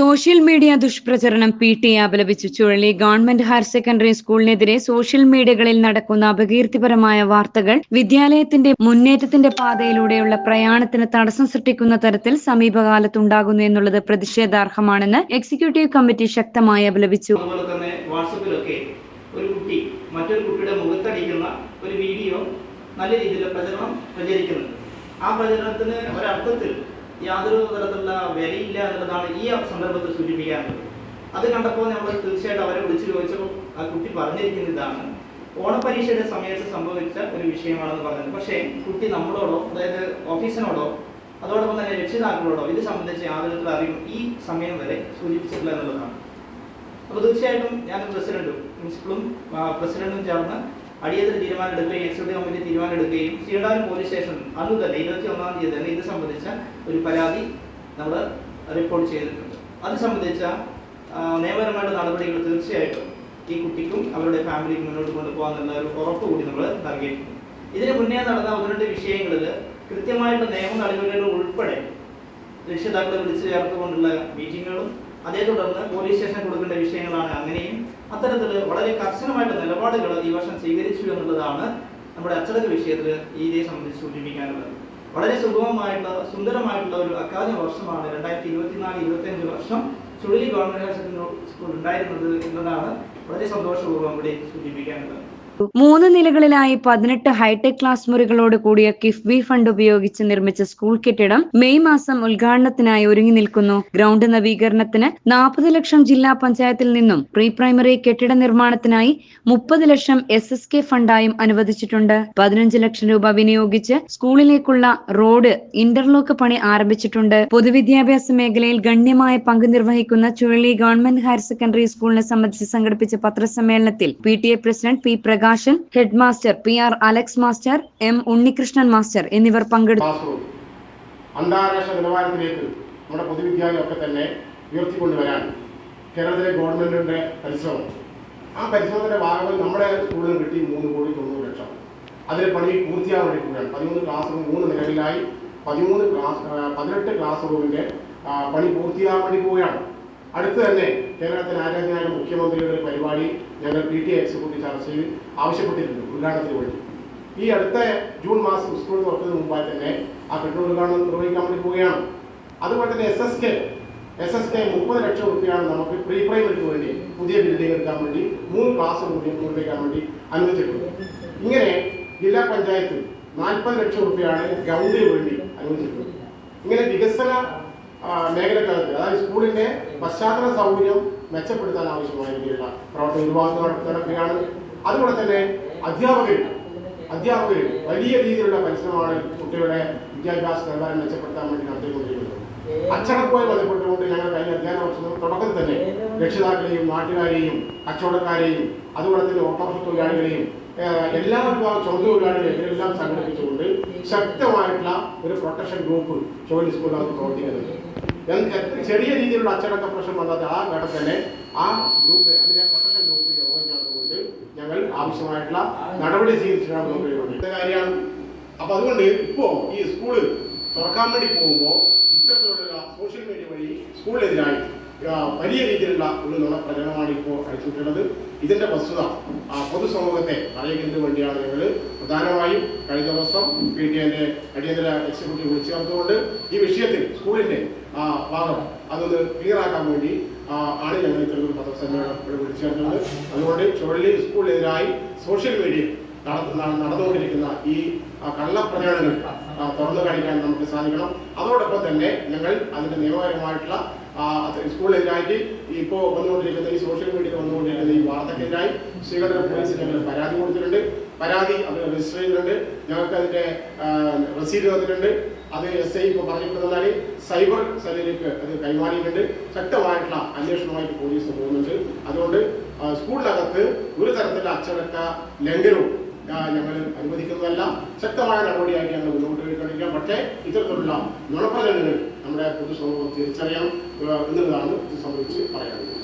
Social media ദുഷ്പ്രചരണം P T അപലപിച്ചു. ചുഴലി ഗവൺമെന്റ് ഹയർ സെക്കൻഡറി സ്കൂളിനെതിരെ സോഷ്യൽ മീഡിയകളിൽ നടക്കുന്ന അപകീർത്തിപരമായ വാർത്തകൾ വിദ്യാലയത്തിന്റെ മുന്നേറ്റത്തിന്റെ പാതയിലൂടെയുള്ള പ്രയാണത്തിന് തടസ്സം സൃഷ്ടിക്കുന്ന തരത്തിൽ സമീപകാലത്തുണ്ടാകുന്നു എന്നുള്ളത് പ്രതിഷേധാർഹമാണെന്ന് എക്സിക്യൂട്ടീവ് കമ്മിറ്റി ശക്തമായി അപലപിച്ചു. ഒരു മറ്റൊരു കുട്ടിയുടെ ഒരു വീഡിയോ നല്ല രീതിയിൽ പ്രചരണം ആ പ്രചരണത്തിന് ഒരർത്ഥത്തിൽ യാതൊരു തരത്തിലുള്ള വിലയില്ല എന്നുള്ളതാണ് ഈ സന്ദർഭത്തിൽ സൂചിപ്പിക്കാനുള്ളത് അത് കണ്ടപ്പോൾ നമ്മൾ തീർച്ചയായിട്ടും അവരെ വിളിച്ചു ചോദിച്ചപ്പോൾ ആ കുട്ടി പറഞ്ഞിരിക്കുന്ന ഇതാണ്. ഓണപരീക്ഷയുടെ സമയത്ത് സംഭവിച്ച ഒരു വിഷയമാണെന്ന് പറഞ്ഞത് പക്ഷേ കുട്ടി നമ്മളോടോ അതായത് ഓഫീസിനോടോ അതോടൊപ്പം തന്നെ രക്ഷിതാക്കളോടോ ഇത് സംബന്ധിച്ച് യാതൊരു അറിയും ഈ സമയം വരെ സൂചിപ്പിച്ചിട്ടില്ല എന്നുള്ളതാണ്. അപ്പോൾ തീർച്ചയായിട്ടും ഞാൻ പ്രസിഡന്റും പ്രിൻസിപ്പളും പ്രസിഡന്റും ചേർന്ന് അടിയന്തര തീരുമാനം എടുക്കുകയും എക്സിക്യൂട്ടീവ് കമ്മിറ്റി തീരുമാനം എടുക്കുകയും സീഡാൻ പോലീസ് സ്റ്റേഷൻ അന്ന് തന്നെ ഇരുപത്തി ഒന്നാം തീയതി തന്നെ ഇത് സംബന്ധിച്ച ഒരു പരാതി നമ്മൾ റിപ്പോർട്ട് ചെയ്തിട്ടുണ്ട്. അത് സംബന്ധിച്ച നിയമപരമായിട്ട് നടപടികൾ തീർച്ചയായിട്ടും ഈ കുട്ടിക്കും അവരുടെ ഫാമിലിക്കും മുന്നോട്ട് കൊണ്ടുപോകാമെന്നുള്ള ഒരു ഉറപ്പ് കൂടി നമ്മൾ നൽകിയിട്ടുണ്ട്. ഇതിന് മുന്നേ നടന്ന ഒന്ന് രണ്ട് വിഷയങ്ങളിൽ കൃത്യമായിട്ട് നിയമ നടപടികൾ ഉൾപ്പെടെ രക്ഷിതാക്കളെ വിളിച്ചു ചേർത്തുകൊണ്ടുള്ള മീറ്റിങ്ങുകളും അതേ തുടർന്ന് പോലീസ് സ്റ്റേഷൻ കൊടുക്കേണ്ട വിഷയങ്ങളാണ് അങ്ങനെയും അത്തരത്തിൽ വളരെ കർശനമായിട്ട് നിലപാടുകൾ ഈ വർഷം സ്വീകരിച്ചു എന്നുള്ളതാണ് നമ്മുടെ അച്ചടക്ക വിഷയത്തിൽ ഈ ഇതേ സംബന്ധിച്ച് സൂചിപ്പിക്കാനുള്ളത്. വളരെ സുഗമമായിട്ടുള്ള സുന്ദരമായിട്ടുള്ള ഒരു അക്കാദമിക വർഷമാണ് രണ്ടായിരത്തി ഇരുപത്തിനാല് ഇരുപത്തി അഞ്ച് വർഷം ചുഴലി ഗവൺമെന്റ് ഹയർ സെക്കൻഡറി സ്കൂൾ ഉണ്ടായിരുന്നത് എന്നതാണ് വളരെ സന്തോഷപൂർവം ഇവിടെ സൂചിപ്പിക്കാനുള്ളത്. മൂന്ന് നിലകളിലായി പതിനെട്ട് ഹൈടെക് ക്ലാസ് മുറികളോട് കൂടിയ കിഫ്ബി ഫണ്ട് ഉപയോഗിച്ച് നിർമ്മിച്ച സ്കൂൾ കെട്ടിടം മെയ് മാസം ഉദ്ഘാടനത്തിനായി ഒരുങ്ങി നിൽക്കുന്നു. ഗ്രൗണ്ട് നവീകരണത്തിന് നാൽപ്പത് ലക്ഷം ജില്ലാ പഞ്ചായത്തിൽ നിന്നും പ്രീ പ്രൈമറി കെട്ടിട നിർമ്മാണത്തിനായി മുപ്പത് ലക്ഷം എസ് എസ് കെ ഫണ്ടായും അനുവദിച്ചിട്ടുണ്ട്. പതിനഞ്ച് ലക്ഷം രൂപ വിനിയോഗിച്ച് സ്കൂളിലേക്കുള്ള റോഡ് ഇന്റർലോക്ക് പണി ആരംഭിച്ചിട്ടുണ്ട്. പൊതുവിദ്യാഭ്യാസ മേഖലയിൽ ഗണ്യമായ പങ്ക് നിർവഹിക്കുന്ന ചുഴലി ഗവൺമെന്റ് ഹയർ സെക്കൻഡറി സ്കൂളിനെ സംബന്ധിച്ച് സംഘടിപ്പിച്ച പത്രസമ്മേളനത്തിൽ P T A president P Prakashan head master P R Alex master M Unnikrishnan master എന്നിവർ പങ്കെടുത്തു അന്താരാഷ്ട്ര നിലവാരത്തിലേക്ക് നമ്മുടെ പൊതുവിദ്യാലയമൊക്കെ തന്നെ ഉയർത്തിക്കൊണ്ടുവരാൻ കേരളത്തിലെ ഗവൺമെന്റിന്റെ പരിശ്രമം. ആ പരിശ്രമത്തിന്റെ ഭാഗമായി നമ്മുടെ സ്കൂളിൽ കിട്ടി മൂന്ന് കോടി തൊണ്ണൂറ് ലക്ഷം. അതിൽ പണി പൂർത്തിയാകാൻ വേണ്ടി പതിമൂന്ന് ക്ലാസ് റൂം മൂന്ന് നിലകളിലായി പതിമൂന്ന് ക്ലാസ് പതിനെട്ട് ക്ലാസ് റൂമിന്റെ പണി പൂർത്തിയാകാൻ വേണ്ടി പോവുകയാണ്. അടുത്ത് തന്നെ കേരളത്തിൽ ആരാധനായ മുഖ്യമന്ത്രിയുടെ ഒരു പരിപാടി ഞങ്ങൾ പി ടി എക്സിക്യൂട്ടീവ് ചർച്ചയിൽ ആവശ്യപ്പെട്ടിരുന്നു ഉദ്ഘാടനത്തിന് വേണ്ടി. ഈ അടുത്ത ജൂൺ മാസം സ്കൂൾ തുറക്കുന്നതിന് മുമ്പായി തന്നെ ആ കെട്ടിട ഉദ്ഘാടനം നിർവഹിക്കാൻ വേണ്ടി പോവുകയാണ്. അതുപോലെ തന്നെ S S K S S K മുപ്പത് ലക്ഷം റുപ്യാണ് നമുക്ക് പ്രീ പ്രൈമറിക്ക് വേണ്ടി പുതിയ ബിൽഡിംഗ് എടുക്കാൻ വേണ്ടി മൂന്ന് ക്ലാസ് റൂം നിർമ്മിക്കാൻ വേണ്ടി അനുവദിച്ചിട്ടുണ്ട്. ഇങ്ങനെ ജില്ലാ പഞ്ചായത്ത് നാൽപ്പത് ലക്ഷം റുപ്യാണ് ഗ്രൗണ്ടിന് വേണ്ടി അനുവദിച്ചിട്ടുണ്ട്. ഇങ്ങനെ വികസന ആ, മേഖലക്കകത്ത് അതായത് സ്കൂളിന്റെ പശ്ചാത്തല സൗകര്യം മെച്ചപ്പെടുത്താൻ ആവശ്യമായ രീതിയിലുള്ള പ്രവർത്തനം ഒരുപാട് നടക്കുകയാണ് അതുപോലെ തന്നെ അധ്യാപകരിൽ അധ്യാപകരിൽ വലിയ രീതിയിലുള്ള പരിശ്രമമാണ് കുട്ടികളുടെ വിദ്യാഭ്യാസ നിലവാരം മെച്ചപ്പെടുത്താൻ വേണ്ടി നടത്തിക്കൊണ്ടിരിക്കുന്നത്. അച്ചടക്കവുമായി ബന്ധപ്പെട്ടുകൊണ്ട് ഞങ്ങൾ കഴിഞ്ഞ അധ്യയന വർഷം തുടക്കത്തിൽ തന്നെ രക്ഷിതാക്കളെയും നാട്ടുകാരെയും കച്ചവടക്കാരെയും അതുപോലെ തന്നെ ഓട്ടോറിക്ഷ തൊഴിലാളികളെയും എല്ലാ വിഭാഗം ചുമട്ട് തൊഴിലാളികളെയും ഇവരെല്ലാം സംഘടിപ്പിച്ചുകൊണ്ട് ശക്തമായിട്ടുള്ള ഒരു പ്രൊട്ടക്ഷൻ ഗ്രൂപ്പ് ജോലി സ്കൂളിനകത്ത് പ്രവർത്തിക്കുന്നുണ്ട് ചെറിയ രീതിയിലുള്ള അച്ചടക്ക പ്രശ്നം വന്നത് ആ ഘട്ടം തന്നെ ആ ഗ്രൂപ്പ് അതിനെ പ്രൊട്ടക്ഷൻ ഗ്രൂപ്പ് യോഗം ചേർന്നുകൊണ്ട് ഞങ്ങൾ ആവശ്യമായിട്ടുള്ള നടപടി സ്വീകരിച്ചിട്ടാണ് നോക്കുന്നത് കാര്യമാണ്. അതുകൊണ്ട് ഇപ്പോ ഈ സ്കൂൾ തുറക്കാൻ വേണ്ടി പോകുമ്പോൾ ഇത്തരത്തിലുള്ള സോഷ്യൽ മീഡിയ വഴി സ്കൂളിനെതിരായി ആ, വലിയ രീതിയിലുള്ള ഒരു പ്രചരണമാണ് ഇപ്പോൾ അടിച്ചുവിട്ടുള്ളത് ഇതിന്റെ വസ്തുത ആ, പൊതുസമൂഹത്തെ അറിയിക്കുന്നതിന് വേണ്ടിയാണ് ഞങ്ങൾ പ്രധാനമായും കഴിഞ്ഞ ദിവസം പി ടി എന്റെ അടിയന്തര എക്സിക്യൂട്ടീവ് വിളിച്ചു ചേർത്തുകൊണ്ട് ഈ വിഷയത്തിൽ സ്കൂളിന്റെ ഭാഗം അതൊന്ന് ക്ലിയർ ആക്കാൻ വേണ്ടി ആണ് ഞങ്ങൾ ഇത്തരത്തിൽ പത്രസമ്മേളനം ഇവിടെ വിളിച്ചു ചേർക്കുന്നത്. അതുകൊണ്ട് ചുഴലി സ്കൂളിനെതിരായി സോഷ്യൽ മീഡിയയിൽ നടന്നുകൊണ്ടിരിക്കുന്ന ഈ കള്ളപ്രചരണങ്ങൾ തുറന്നു കാണിക്കാൻ നമുക്ക് സാധിക്കണം. അതോടൊപ്പം തന്നെ ഞങ്ങൾ അതിന്റെ നിയമപരമായിട്ടുള്ള സ്കൂളിനെതിരായിട്ട് ഇപ്പോൾ വന്നുകൊണ്ടിരിക്കുന്ന ഈ സോഷ്യൽ മീഡിയയിൽ വന്നുകൊണ്ടിരിക്കുന്ന ഈ വാർത്തക്കെതിരായി ശ്രീകണ്ഠ പോലീസ് ഞങ്ങൾ പരാതി കൊടുത്തിട്ടുണ്ട്. പരാതി അവർ രജിസ്റ്റർ ചെയ്തിട്ടുണ്ട്. ഞങ്ങൾക്ക് അതിന്റെ റസീഡ് തന്നിട്ടുണ്ട്. അത് എസ് ഐ ഇപ്പോൾ പറഞ്ഞിട്ടുണ്ടെന്നാൽ സൈബർ സെല്ലിലേക്ക് അത് കൈമാറിയിട്ടുണ്ട്. ശക്തമായിട്ടുള്ള അന്വേഷണമായിട്ട് പോലീസ് പോകുന്നുണ്ട്. അതുകൊണ്ട് സ്കൂളിനകത്ത് ഒരു തരത്തിലുള്ള അച്ചടക്ക ലംഘനവും ഞങ്ങൾ അനുവദിക്കുന്നതല്ല. ശക്തമായ നടപടിയായിട്ട് ഞങ്ങൾ മുന്നോട്ട് പോയിക്കൊണ്ടിരിക്കാം പക്ഷേ ഇത്തരത്തിലുള്ള നുണപ്രചരണങ്ങൾ നമ്മുടെ പൊതുസമൂഹം തിരിച്ചറിയണം ആ, എന്നുള്ളതാണ് ഇത് സംബന്ധിച്ച് പറയാനുള്ളത്.